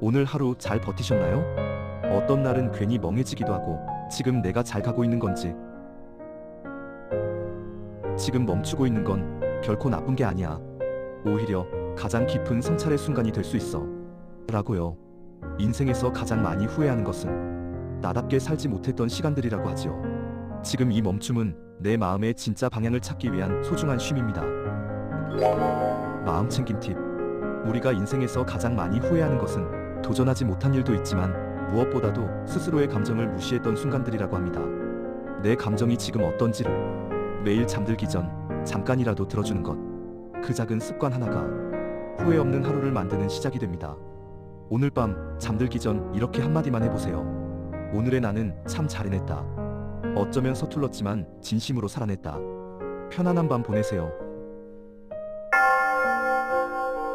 오늘 하루 잘 버티셨나요? 어떤 날은 괜히 멍해지기도 하고 지금 내가 잘 가고 있는 건지 지금 멈추고 있는 건 결코 나쁜 게 아니야. 오히려 가장 깊은 성찰의 순간이 될 수 있어. 라고요. 인생에서 가장 많이 후회하는 것은 나답게 살지 못했던 시간들이라고 하지요. 지금 이 멈춤은 내 마음의 진짜 방향을 찾기 위한 소중한 쉼입니다. 마음 챙김 팁. 우리가 인생에서 가장 많이 후회하는 것은 도전하지 못한 일도 있지만 무엇보다도 스스로의 감정을 무시했던 순간들이라고 합니다. 내 감정이 지금 어떤지를 매일 잠들기 전 잠깐이라도 들어주는 것. 그 작은 습관 하나가 후회 없는 하루를 만드는 시작이 됩니다. 오늘 밤 잠들기 전 이렇게 한마디만 해보세요. 오늘의 나는 참 잘 해냈다. 어쩌면 서툴렀지만 진심으로 살아냈다. 편안한 밤 보내세요.